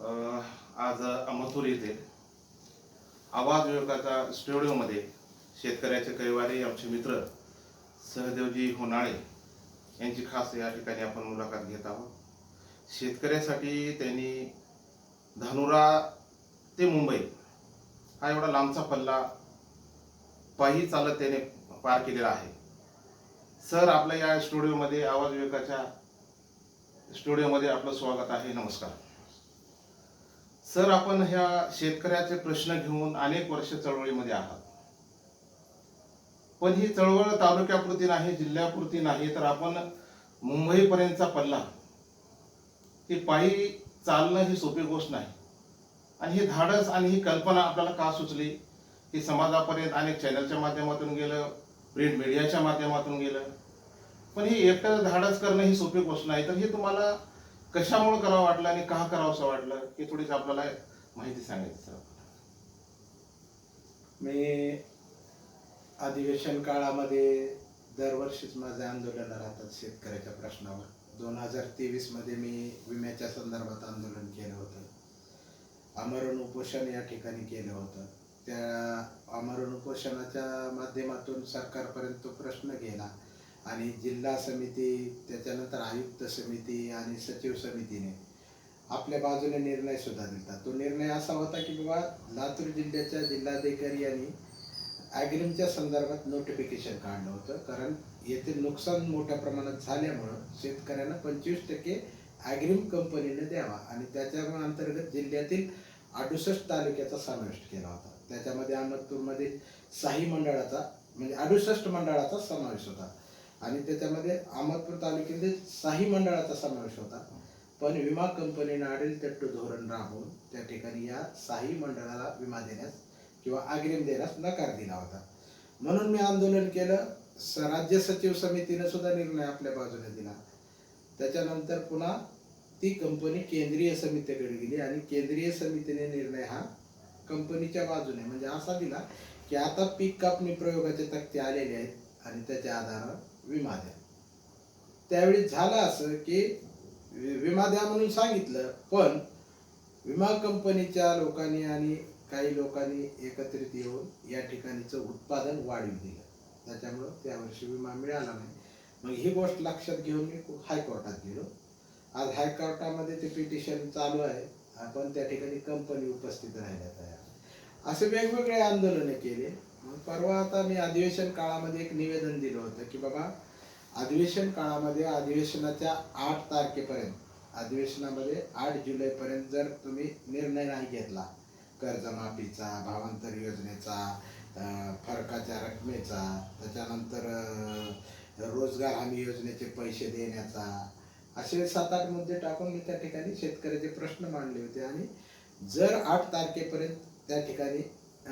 आज अमथूर येथे आवाज विभागाच्या स्टुडिओमध्ये शेतकऱ्याचे कैवारी आमचे मित्र सहदेवजी होनाळे यांची खास या ठिकाणी आपण मुलाखत घेत आहोत. शेतकऱ्यासाठी त्यांनी धानुरा ते मुंबई हा एवढा लांबचा पल्ला पायी चालत त्याने पार केलेला आहे. सर आपल्या या स्टुडिओमध्ये आवाज विवेकाच्या स्टुडिओमध्ये आपलं स्वागत आहे. नमस्कार. सर आपण ह्या शेतकऱ्याचे प्रश्न घेऊन अनेक वर्ष चळवळीमध्ये आहात. पण ही चळवळ तालुक्यापुरती नाही जिल्ह्यापुरती नाही तर आपण मुंबईपर्यंतचा पल्ला. ही पायी चालणं ही सोपी गोष्ट नाही. आणि ही धाडस आणि ही कल्पना आपल्याला का सुचली? की समाजापर्यंत अनेक चॅनलच्या माध्यमातून गेलं प्रिंट मीडियाच्या माध्यमातून गेलं. पण ही एकटं धाडस करणं ही सोपी गोष्ट नाही. तर हे तुम्हाला कशामुळे करावं वाटलं आणि का करावं असं वाटलं हे थोडीशी आपल्याला माहिती सांगायची. सर मी अधिवेशन काळामध्ये दरवर्षीच माझे आंदोलन राहतात शेतकऱ्याच्या प्रश्नावर. दोन हजार तेवीसमध्ये मी विम्याच्या संदर्भात आंदोलन केलं होतं. आमरण उपोषण या ठिकाणी केलं होतं. त्या आमरण उपोषणाच्या माध्यमातून सरकारपर्यंत तो प्रश्न गेला. आणि जिल्हा समिती त्याच्यानंतर आयुक्त समिती आणि सचिव समितीने आपल्या बाजूने निर्णय सुद्धा दिला. तो निर्णय असा होता की बाबा लातूर जिल्ह्याच्या जिल्हाधिकारी यांनी ॲग्रीमच्या संदर्भात नोटिफिकेशन काढलं होतं. कारण येथे नुकसान मोठ्या प्रमाणात झाल्यामुळं शेतकऱ्यांना पंचवीस टक्के ॲग्रीम कंपनीने द्यावा. आणि त्याच्या अंतर्गत जिल्ह्यातील अडुसष्ट तालुक्याचा समावेश केला होता. त्याच्यामध्ये अहमदपूरमध्ये साही मंडळाचा म्हणजे अडुसष्ट मंडळाचा समावेश होता. आणि त्याच्यामध्ये अहमदपूर तालुक्यातील साही मंडळाचा समावेश होता. पण विमा कंपनीनं आडेल तट्टू धोरण राबवून त्या ठिकाणी या साही मंडळाला विमा देण्यास किंवा अग्रिम देण्यास नकार दिला होता. म्हणून मी आंदोलन केलं. स राज्य सचिव समितीनं सुद्धा निर्णय आपल्या बाजूने दिला. त्याच्यानंतर पुन्हा ती कंपनी केंद्रीय समितीकडे गेली आणि केंद्रीय समितीने निर्णय हा कंपनीच्या बाजूने म्हणजे असा दिला की आता पीक कापणी प्रयोगाचे तक्ते आलेले आहेत आणि त्याच्या आधारावर विमा द्या त्यावेळी झालं असं की वि- विमा द्या म्हणून सांगितलं पण विमा कंपनीच्या लोकांनी आणि काही लोकांनी एकत्रित येऊन या ठिकाणीचं उत्पादन वाढीव दिलं. त्याच्यामुळं त्यावर्षी विमा मिळाला नाही. मग ही गोष्ट लक्षात घेऊन मी हायकोर्टात गेलो. आज हायकोर्टामध्ये ते पिटिशन चालू आहे. आपण त्या ठिकाणी कंपनी उपस्थित राहिल्या तयार. असे वेगवेगळे आंदोलने केले. परवा आता मी अधिवेशन काळामध्ये एक निवेदन दिलं होतं की बाबा अधिवेशन काळामध्ये अधिवेशनाच्या आठ तारखेपर्यंत अधिवेशनामध्ये आठ जुलैपर्यंत जर तुम्ही निर्णय नाही घेतला कर्जमाफीचा भावांतर योजनेचा फरकाच्या रकमेचा त्याच्यानंतर रोजगार हमी योजनेचे पैसे देण्याचा असे सात आठ मुद्दे टाकून मी त्या ठिकाणी शेतकऱ्याचे प्रश्न मांडले होते. आणि जर आठ तारखेपर्यंत त्या ठिकाणी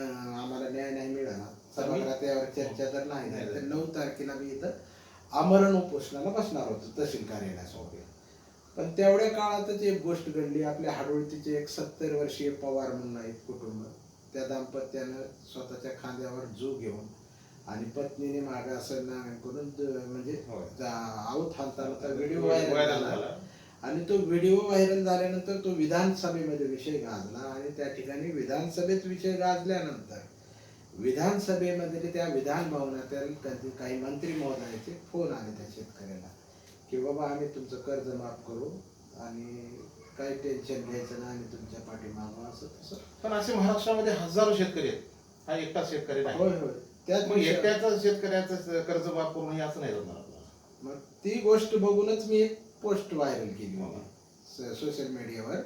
आम्हाला न्याय नाही मिळाला. सभागृहात यावर चर्चा जर नाही. झाली तर नऊ तारखेला मी इथं आमरण उपोषणाला बसणार होतो तहसील कार्यालयासमोर पण तेवढ्या काळातच एक गोष्ट घडली. आपल्या हाडोळतीचे एक सत्तर वर्षीय पवार म्हणून आहेत कुटुंब. त्या दाम्पत्यानं स्वतःच्या खांद्यावर जू घेऊन आणि पत्नीने मागे असं ना करून म्हणजे. आऊत हाणताना व्हिडिओ व्हायरल झाला. आणि तो व्हिडिओ व्हायरल झाल्यानंतर तो विधानसभेमध्ये विषय गाजला आणि त्या ठिकाणी विधानसभेत विषय गाजल्यानंतर विधानसभेमध्ये त्या विधान भवनातील कधी- काही मंत्री महोदयाचे फोन आले त्या शेतकऱ्याला की बाबा आम्ही तुमचं कर्ज माफ करू आणि काही टेन्शन घ्यायचं नाही आम्ही तुमच्या पाठीमागं असं तसं. पण असे महाराष्ट्रामध्ये हजारो शेतकरी आहेत. हा एकटा शेतकरी नाही. होय होय. विषयावर- एकट्याच शेतकऱ्याचं कर्ज माफ करून हे असं नाही जमणार. मग ती गोष्ट बघूनच मी एक पोस्ट व्हायरल केली होती सोशल मीडियावर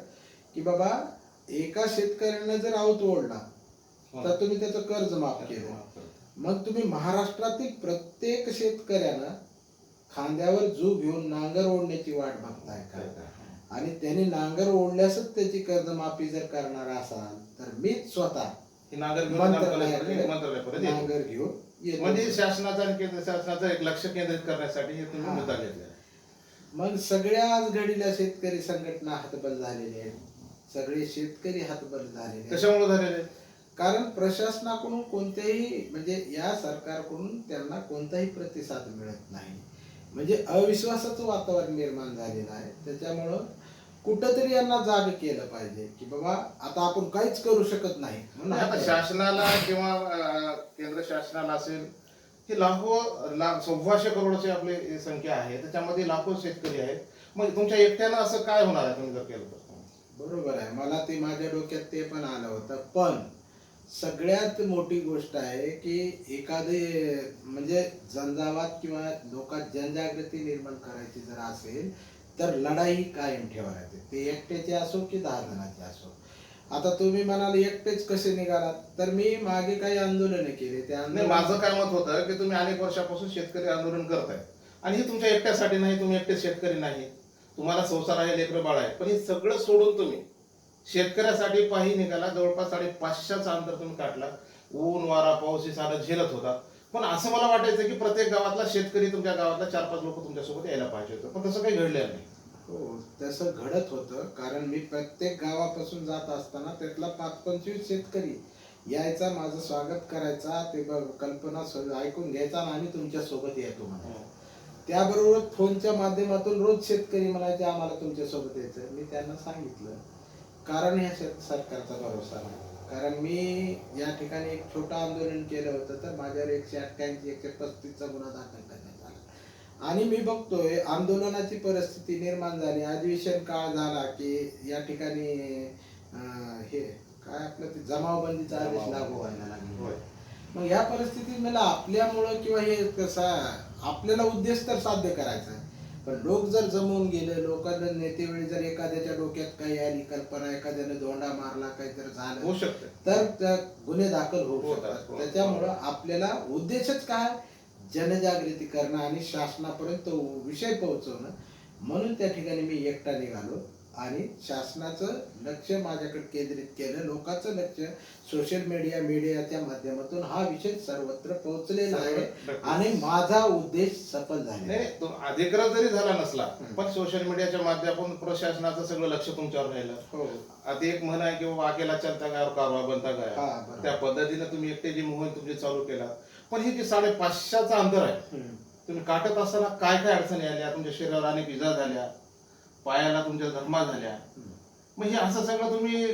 की बाबा एका शेतकऱ्यानं जर आऊत ओढला तर तुम्ही त्याचं कर्ज माफ केलं. मग तुम्ही महाराष्ट्रातील प्रत्येक शेतकऱ्यानं खांद्यावर जू घेऊन नांगर ओढण्याची वाट बघताय का? आणि त्यांनी नांगर ओढल्यासच त्याची कर्जमाफी जर करणार असाल तर मीच स्वतः हे नागर घेऊन. म्हणजे शासनाचा शासनाचं एक लक्ष केंद्रित करण्यासाठी हे तुम्ही हा. मुद्दा घेतला मग सगळ्याच घडीला शेतकरी संघटना हातबल झालेले आहेत. सगळे शेतकरी हातबल झालेले आहेत. कशामुळे झालेले कारण प्रशासनाकडून कोणत्याही म्हणजे या सरकारकडून त्यांना कोणताही प्रतिसाद मिळत नाही. म्हणजे अविश्वासाचं वातावरण निर्माण झालेलं आहे. त्याच्यामुळं कुठंतरी यांना जाग केलं पाहिजे की बाबा आता आपण काहीच करू शकत नाही. म्हणून आता शासनाला किंवा अं, केंद्र शासनाला असेल हे लाखो ला सव्वाशे करोडचे आपली संख्या आहे त्याच्यामध्ये लाखो शेतकरी आहेत. मग तुमच्या एकट्यानं असं काय होणार आहे तुम्ही जर केलं तर? बरोबर आहे. मला ते माझ्या डोक्यात ते पण आलं होतं. पण सगळ्यात मोठी गोष्ट आहे की एखादे म्हणजे झंझावात किंवा लोकात जनजागृती निर्माण करायची जर असेल तर लढाई कायम ठेवायची. ते एकट्याचे असो की दहा जणांचे असो. आता तुम्ही म्हणाल एकटेच कसे निघालात? तर मी मागे काही आंदोलने केले. त्या नाही आंदोलन माझं काय मत होतं की तुम्ही अनेक वर्षापासून शेतकरी आंदोलन करताय. आणि हे तुमच्या एकट्यासाठी नाही तुम्ही एकटे शेतकरी नाही. तुम्हाला संसार आहे लेकरं बाळ आहे. पण हे सगळं सोडून तुम्ही शेतकऱ्यासाठी पायी निघाला. जवळपास साडे पाचशेचा अंतर तुम्ही काढला ऊन वारा पाऊस हे सारं झेलत होता. पण असं मला वाटायचं की प्रत्येक गावातला शेतकरी तुमच्या गावातला चार पाच लोक तुमच्यासोबत यायला पाहिजे होतं. पण तसं काही घडलेलं नाही. हो तसं घडत होतं. कारण मी प्रत्येक गावापासून जात असताना त्यातला पाच पंचवीस शेतकरी यायचा माझं स्वागत करायचा ते कल्पना ऐकून घ्यायचा आणि तुमच्यासोबत येतो म्हणायचा. त्याबरोबर फोनच्या माध्यमातून रोज शेतकरी म्हणायचे आम्हाला तुमच्यासोबत यायचं मी त्यांना सांगितलं. कारण ह्या शेत सरकारचा भरोसा नाही. कारण मी या ठिकाणी एक छोटं आंदोलन केलं होतं तर माझ्यावर एकशे अठ्ठ्याऐंशी एकशे पस्तीसचा गुन्हा दाखल आणि मी बघतोय आंदोलनाची परिस्थिती निर्माण झाली. अधिवेशन काळ झाला की या ठिकाणी हे काय आपलं ते जमावबंदीचा आदेश लागू व्हायला लागला. मग या परिस्थितीत मला आपल्यामुळं किंवा हे कसा आपल्याला उद्देश तर साध्य करायचा पण लोक जर जमवून गेले लोकांना नेतेवेळी जर एखाद्याच्या डोक्यात काही आली कल्पना एखाद्याने दोंडा मारला काहीतरी झालं होऊ शकतं. तर गुन्हे दाखल होऊ होतात, शकतात. त्याच्यामुळं आपल्याला उद्देशच काय? जनजागृती करणं आणि शासनापर्यंत विषय पोहोचवणं म्हणून त्या ठिकाणी मी एकटा निघालो. आणि शासनाचं लक्ष माझ्याकडे केंद्रित केलं. लोकांचं लक्ष सोशल मीडिया मीडियाच्या माध्यमातून हा विषय सर्वत्र पोहोचलेला आहे. आणि माझा उद्देश सफल आहे. तो अधिकृत जरी झाला नसला. पण सोशल मीडियाच्या माध्यमातून प्रशासनाचं सगळं लक्ष तुमच्यावर राहिलं. हो. आता एक म्हण आहे की बाबा अकेला चलता और कारवा बनता बरोबर. त्या पद्धतीने तुम्ही एकटे जी मोहीम तुमची चालू केला पण हे जे साडेपाचशेचा अंतर आहे. तुम्ही काटत असताना काय काय अडचणी आल्या? तुमच्या शरीरावर अनेक इजा झाल्या. पायाला तुमच्या जखमा झाल्या. मग हे असं सगळं तुम्ही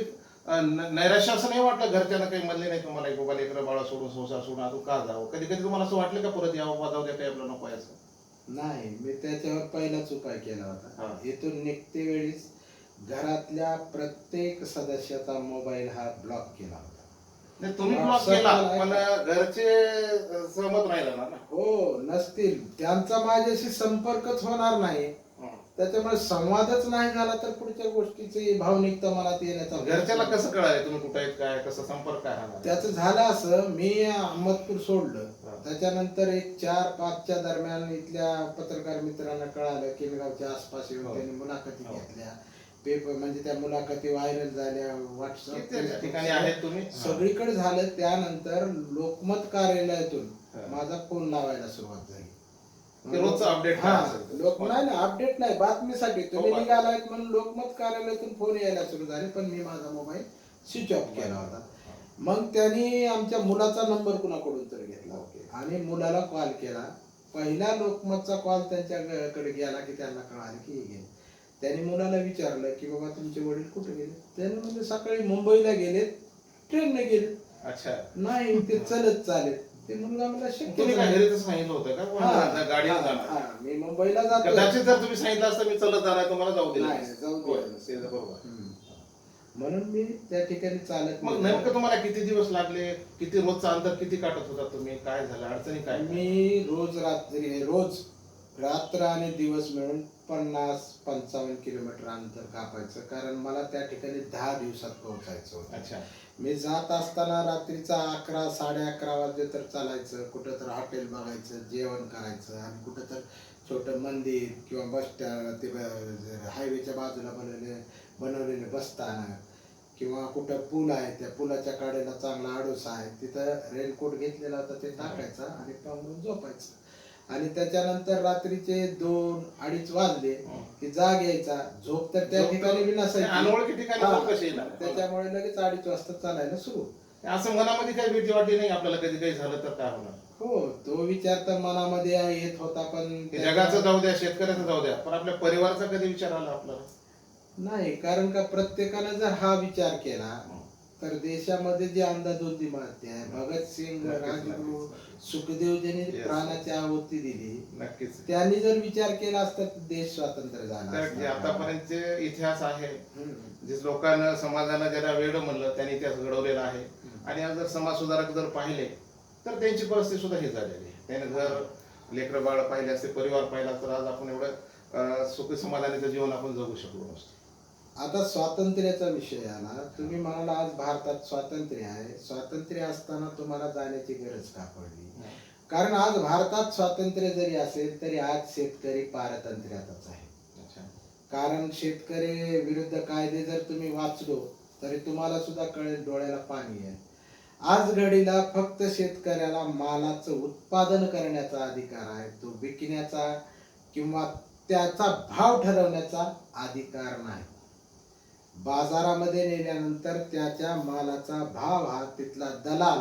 नैराश्य असं नाही वाटलं घरच्यांना काही म्हणले नाही तुम्हाला बाबा लेकरं बाळा सोडून संसार सोडून अजून का जावं? कधी कधी तुम्हाला असं वाटलं का परत यावं जाऊ द्या काही आपलं नको आहे असं? नाही मी त्याच्यावर पहिलाच उपाय केला हा. होता इथून निघते वेळीच घरातल्या प्रत्येक सदस्याचा मोबाईल हा ब्लॉक केला होता. नाही तुम्ही ब्लॉक केला पण. घरचे अं, सहमत राहिला ना हो नसतील त्यांचा माझ्याशी संपर्कच होणार नाही हं. त्याच्यामुळे संवादच नाही झाला तर पुढच्या गोष्टीची भावनिकता मला येण्याचा घरच्याला कसं कळालं तुम्ही कुठे आहेत काय कसं संपर्क काय हा त्याचं झालं असं मी अहमदपूर सोडलं हा. त्याच्यानंतर एक चार पाचच्या दरम्यान इथल्या पत्रकार मित्रांना कळालं किनगावच्या आसपास येऊन हो. त्यांनी मुलाखती हो. घेतल्या पेपर म्हणजे त्या मुलाखती व्हायरल झाल्या व्हॉट्सअप किती ठिकाणी आहेत तुम्ही? सगळीकडे झालं त्यानंतर लोकमत कार्यालयातून. माझा फोन लावायला सुरुवात झाली. रोजचं? लोक नाही ना अपडेट नाही बातमीसाठी. तुम्ही हो, बातमी. निघालायत म्हणून लोकमत कार्यालयातून फोन यायला सुरू झाले पण मी माझा मोबाईल स्विच ऑफ केला होता. मग त्यांनी आमच्या मुलाचा नंबर कुणाकडून तर घेतला. आणि मुलाला कॉल केला. पहिला लोकमतचा कॉल त्यांच्याकडे गेला की त्यांना कळालं की हे गेले त्यांनी मुलाला विचारलं की बाबा तुमचे वडील कुठे गेले? त्याने म्हणजे सकाळी मुंबईला गेले ट्रेनने गेले अच्छा. नाही ते चलत चालेल ते मुलगा मला शक्य तुम्ही काय नाही. घरी तर सांगितलं होतं का? कोण जा- गाडीने जाणार. हा, मी मुंबईला जातो कदाचित जर तुम्ही सांगितलं असतं मी चलत जाणार तुम्हाला जाऊ दिलं. नाही. जाऊ होय, दिलं नसतं. ते बरोबर. हम्म. म्हणून मी त्या ठिकाणी चालत मग नाही. नेमकं तुम्हाला किती दिवस लागले? किती रोजचं अंतर किती काटत होता तुम्ही? काय झालं? अडचणी काय? मी रोज रात्री रोज रात्र आणि दिवस मिळून पन्नास पंचावन्न किलोमीटर अंतर कापायचं कारण मला त्या ठिकाणी दहा दिवसात पोहोचायचं होतं. अच्छा. मी जात असताना रात्रीचा अकरा साडे अकरा वाजले तर चालायचं कुठं तर हॉटेल बघायचं जेवण करायचं आणि कुठं तर छोटं मंदिर किंवा बस स्टँड ते हायवेच्या बाजूला बनवले बनवलेले बसस्थानक किंवा कुठं पूल आहे त्या पुलाच्या कडेला चांगला आडोस आहे तिथं रेनकोट घेतलेला होता ते टाकायचा आणि पांघरून झोपायचं. आणि त्याच्यानंतर रात्रीचे दोन अडीच वाजले की जाग यायचा. झोप तर त्या ठिकाणी बी नसायची. ठिकाणी? त्याच्यामुळे लगेच अडीच वाजता चालायला सुरू असं मनामध्ये काही भीती वाटली नाही आपल्याला कधी काही झालं तर काय होणार? हो तो विचार तर मनामध्ये येत होता पण जगाचं जाऊ द्या शेतकऱ्याचं जाऊ द्या पण आपल्या परिवाराचा कधी विचार आला आपल्याला? नाही कारण का प्रत्येकानं जर हा विचार केला तर देशामध्ये जे अंधाधुंदी मारते आहे भगतसिंग राजगुरू. सुखदेव ज्यांनी. प्राणाची आहुती दिली नक्कीच त्यांनी जर विचार केला असता तर देश स्वातंत्र्य झाला जे. आतापर्यंतचे इतिहास आहे. जे लोकांना समाजानं ज्याला वेळ म्हणलं त्यांनी इतिहास घडवलेला आहे आणि आज जर समाज सुधारक जर पाहिले तर त्यांची परिस्थिती सुद्धा ही झालेली आहे त्याने जर लेकरं बाळ पाहिले असते परिवार पाहिला तर आज आपण एवढं सुखी समाधानाचं जीवन आपण जगू शकलो नसतो आता स्वातंत्र्याचा विषय आला तुम्ही म्हणाला आज भारतात स्वातंत्र्य आहे. स्वातंत्र्य असताना तुम्हाला जाण्याची गरज का पडली? कारण आज भारतात स्वातंत्र्य जरी असेल तरी आज शेतकरी पारतंत्र्यातच आहे. कारण शेतकरी विरुद्ध कायदे जर तुम्ही वाचलो तरी तुम्हाला सुद्धा कळेल डोळ्याला पाणी आहे. आज घडीला फक्त शेतकऱ्याला मालाचं उत्पादन करण्याचा अधिकार आहे तो विकण्याचा किंवा त्याचा भाव ठरवण्याचा अधिकार नाही. बाजारामध्ये नेल्यानंतर त्याच्या मालाचा भाव हा तिथला दलाल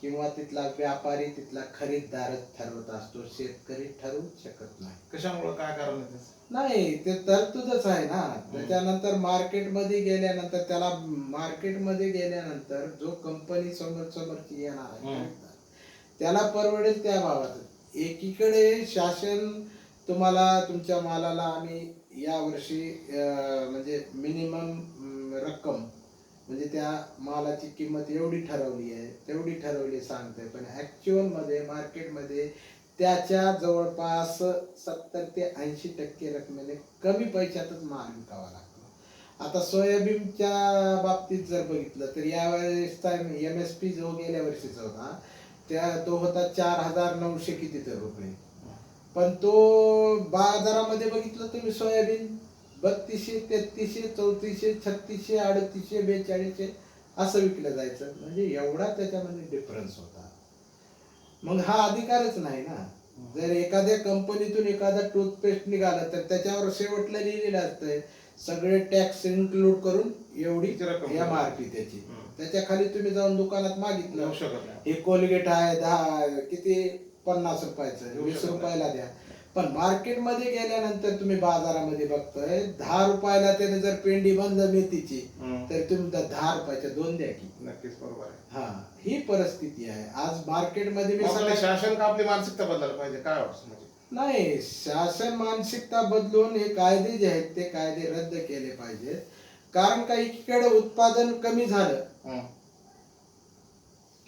किंवा तिथला व्यापारी तिथला खरीददारच ठरवत असतो. शेतकरी ठरवू शकत नाही. कशामुळं? काय कारण? नाही ते तरतूदच आहे ना. त्याच्यानंतर मार्केटमध्ये गेल्यानंतर त्याला मार्केटमध्ये गेल्यानंतर जो कंपनी समोर समोरची येणार आहे. त्याला परवडेल त्या भावात एकीकडे शासन तुम्हाला तुमच्या मालाला आम्ही या वर्षी म्हणजे मिनिमम रक्कम म्हणजे त्या मालाची किंमत एवढी ठरवली आहे तेवढी ठरवली सांगते पण ऍक्च्युअलमध्ये मार्केटमध्ये त्याच्या जवळपास सत्तर ते ऐंशी टक्के रकमेने कमी पैशातच माल विकावा लागतो. आता सोयाबीनच्या बाबतीत जर बघितलं तर यावेळेसचा एम एस पी जो गेल्या वर्षीचा होता त्या तो होता चार हजार नऊशे किती तर रुपये. पण तो बाजारामध्ये बघितलं तुम्ही सोयाबीन बत्तीसशे तेहतीसशे चौतीसशे छत्तीसशे अडतीसशे बेचाळीसशे असं विकलं जायचं. म्हणजे एवढा त्याच्यामध्ये डिफरन्स होता. मग हा अधिकारच नाही ना. जर एखाद्या कंपनीतून एखादा टूथपेस्ट निघाला तर त्याच्यावर शेवटला लिहिलेलं असतंय सगळे टॅक्स इन्क्लूड करून एवढी? एम आर पी त्याची. त्याच्याखाली तुम्ही जाऊन दुकानात मागितलं. हे कोलगेट आहे दहा किती? पन्नास रुपयाचं वीस. रुपयाला द्या. पण मार्केटमध्ये गेल्यानंतर तुम्ही बाजारामध्ये बघताय दहा रुपयाला त्याने जर पेंडी बंद मेथीची. तर तुम्ही दहा रुपयाच्या दोन द्या की. नक्कीच बरोबर आहे. हा ही परिस्थिती आहे. आज मार्केटमध्ये मी शासन का आपली मानसिकता बदलायला पाहिजे? काय वाटतं नाही शासन मानसिकता बदलून हे कायदे जे आहेत ते कायदे रद्द केले पाहिजेत. कारण का एकीकडे उत्पादन कमी झालं.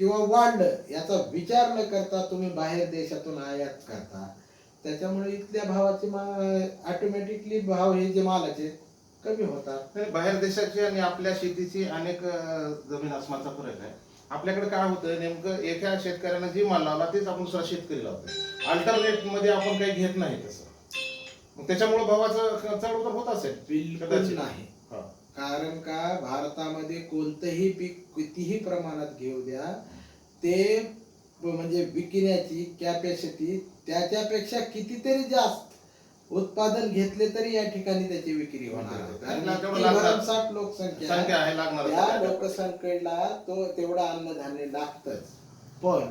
किंवा वाढलं याचा विचार न करता तुम्ही बाहेर देशातून आयात करता. त्याच्यामुळे इथल्या भावाचे ऑटोमॅटिकली भाव हे जे मालाचे कमी होतात. नाही, बाहेर देशाची आणि आपल्या शेतीची अनेक अं, जमीन आसमानचा फरक आहे. आपल्याकडे काय होतं नेमकं एका शेतकऱ्यानं जी माल लावला तेच आपण दुसरा शेतकरी लावतो अल्टरनेटमध्ये आपण काही घेत नाही तसं. मग त्याच्यामुळे भावाचं चढ उतार होत असेल. बिलकुल कदाचित. नाही. कारण का? भारतामध्ये कोणतंही पीक कितीही प्रमाणात घेऊ द्या ते म्हणजे विकण्याची कॅपॅसिटी त्याच्यापेक्षा कितीतरी जास्त उत्पादन घेतले तरी या ठिकाणी त्याची विक्री होणार. भरमसाठ लोकसंख्या त्या लोकसंख्येला तो तेवढा अन्नधान्य लागतच. पण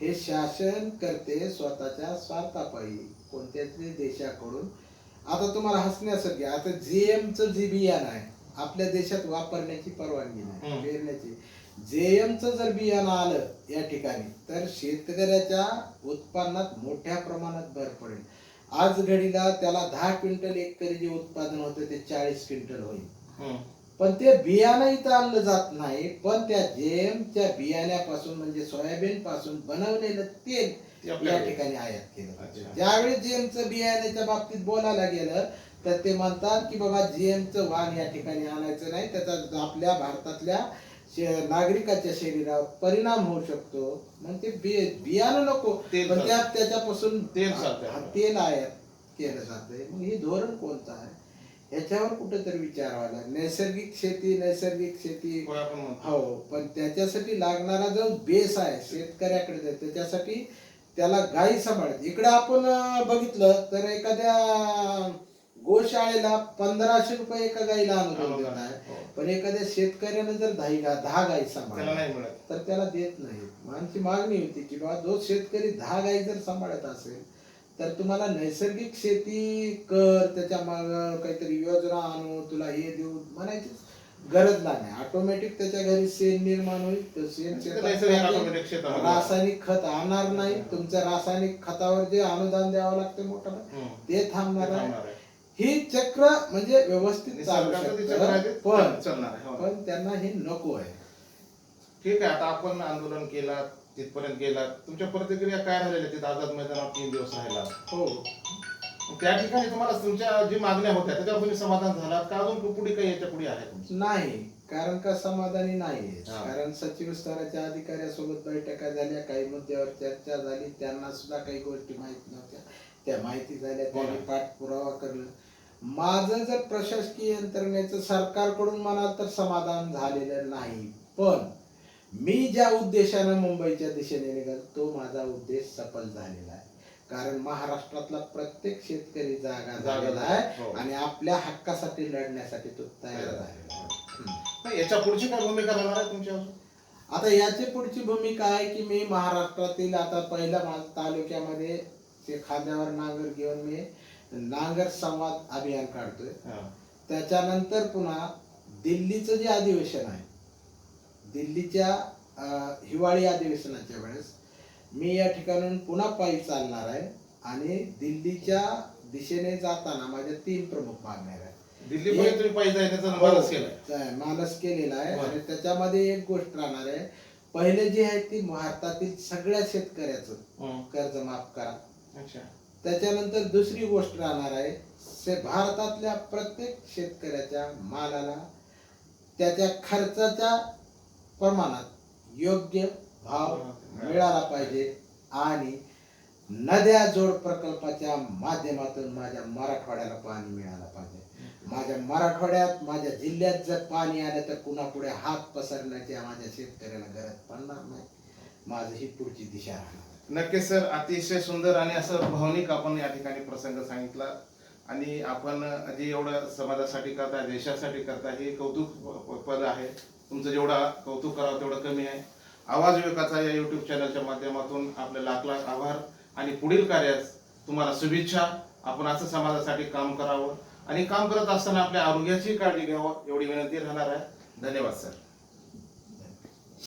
हे शासन करते स्वतःच्या स्वार्थापायी कोणत्यातरी देशाकडून. आता तुम्हाला हसण्यासारखे आता जीएमचं जे बियाणं आहे. आपल्या देशात वापरण्याची परवानगी नाही. पेरण्याची जेएमचं जर बियाणं आलं या ठिकाणी तर शेतकऱ्याच्या उत्पन्नात मोठ्या प्रमाणात भर पडेल आज घडीला त्याला दहा क्विंटल एकरी जे उत्पादन होतं ते चाळीस क्विंटल होईल. पण ते बियाणं इथं आणलं जात नाही पण त्या जेमच्या बियाण्यापासून म्हणजे सोयाबीन पासून बनवलेलं तेल या ठिकाणी आयात केलं. ज्यावेळी जेमचं बियाण्याच्या बाबतीत बोलायला गेलं तर ते म्हणतात की बाबा जीएमचं वाण या ठिकाणी आणायचं नाही त्याचा आपल्या भारतातल्या नागरिकाच्या शरीरावर परिणाम होऊ शकतो. मग ते बियाणं नको. पण त्या चालतं. त्याच्यापासून तेल. हा, तेल आयात केलं जातंय. मग हे धोरण कोणतं आहे? याच्यावर कुठेतरी विचार व्हायला नैसर्गिक शेती नैसर्गिक शेती. हो पण त्याच्यासाठी लागणारा जो बेस आहे शेतकऱ्याकडे त्याच्यासाठी त्याला गायी सांभाळत इकडे आपण बघितलं तर एखाद्या गोशाळेला पंधराशे रुपये एका गाईला अनुदान देत आहे. हो. पण एखाद्या शेतकऱ्यानं जर दहा गा दहा गाई सांभाळल्या तर त्याला देत नाही. आमची मागणी होती की बाबा जो शेतकरी दहा गाई जर सांभाळत असेल तर तुम्हाला नैसर्गिक शेती कर त्याच्या माग काहीतरी योजना आणू तुला हे देऊ म्हणायची गरज नाही. ऑटोमॅटिक त्याच्या घरी शेण निर्माण होईल. तो शेण. रासायनिक खत आणणार नाही. तुमचं रासायनिक खतावर जे अनुदान द्यावं लागतं मोठं. ते थांबणार आहे. ही चक्र म्हणजे व्यवस्थित चालू शकतं पण चालणार आहे हो. पण त्यांना हे नको आहे ठीक आहे आता आपण आंदोलन केला तिथपर्यंत गेला तुमच्या प्रतिक्रिया काय राहिलेल्या तिथं आझाद मैदानावर तीन दिवस राहिला हो त्या ठिकाणी तुम्हाला तुमच्या जी मागण्या होत्या त्याच्यावर तुम्ही समाधान झालात का अजून पुढे काही याच्यापुढे आहे तुमचं? नाही कारण का समाधानी नाही हा. कारण सचिव स्तराच्या अधिकाऱ्यासोबत बैठका झाल्या काही मुद्द्यावर चर्चा झाली त्यांना सुद्धा काही गोष्टी माहीत नव्हत्या त्या माहिती झाल्या त्यांनी. पाठपुरावा करला माझं जर प्रशासकीय यंत्रणेचं सरकारकडून म्हणाल तर समाधान झालेलं नाही पण मी ज्या उद्देशानं मुंबईच्या दिशेने निघाल तो माझा उद्देश सफल झालेला आहे कारण महाराष्ट्रातला प्रत्येक शेतकरी जागा जागा झालेला हो. आहे आणि आपल्या हक्कासाठी लढण्यासाठी तो तयार झालेला आहे. नाही, याच्या पुढची काय भूमिका राहणार आहे तुमच्या अजून? आता याची पुढची भूमिका आहे की मी महाराष्ट्रातील आता पहिल्या मा- तालुक्यामध्ये ते खांद्यावर नांगर घेऊन मी नांगर संवाद अभियान काढतोय. त्याच्यानंतर पुन्हा दिल्लीचं जे अधिवेशन आहे दिल्लीच्या हिवाळी अधिवेशनाच्या वेळेस मी या ठिकाणून पुन्हा पायी चालणार आहे आणि दिल्लीच्या दिशेने जाताना माझ्या तीन प्रमुख मागण्या आहेत मानस हो, मानस केलेला आहे. आणि त्याच्यामध्ये एक गोष्ट राहणार आहे पहिले जे आहे ती भारतातील सगळ्या शेतकऱ्याचं. कर्ज माफ करा अच्छा त्याच्यानंतर दुसरी गोष्ट राहणार आहे से भारतातल्या प्रत्येक शेतकऱ्याच्या मालाला त्याच्या खर्चाच्या प्रमाणात योग्य भाव मिळाला पाहिजे आणि नद्या जोड प्रकल्पाच्या माध्यमातून माझ्या मराठवाड्याला पाणी मिळालं पाहिजे. माझ्या मराठवाड्यात माझ्या जिल्ह्यात जर पाणी आलं तर कुणापुढे हात पसरण्याची माझ्या शेतकऱ्याला गरज पडणार नाही. माझं ही पुढची दिशा राहणार. नक्कीच सर अतिशय सुंदर आणि असं भावनिक आपण या ठिकाणी प्रसंग सांगितला. आणि आपण जे एवढं समाजासाठी करताय देशासाठी करता हे कौतुक पद आहे. तुमचं जेवढा कौतुक करावं तेवढं कमी आहे. आवाज विकाचा या युट्यूब चॅनलच्या माध्यमातून आपले लाख लाख आभार. आणि पुढील कार्यास तुम्हाला शुभेच्छा. आपण असं समाजासाठी काम करावं. आणि काम करत असताना आपल्या आरोग्याची काळजी घ्यावं एवढी विनंती राहणार आहे. धन्यवाद सर.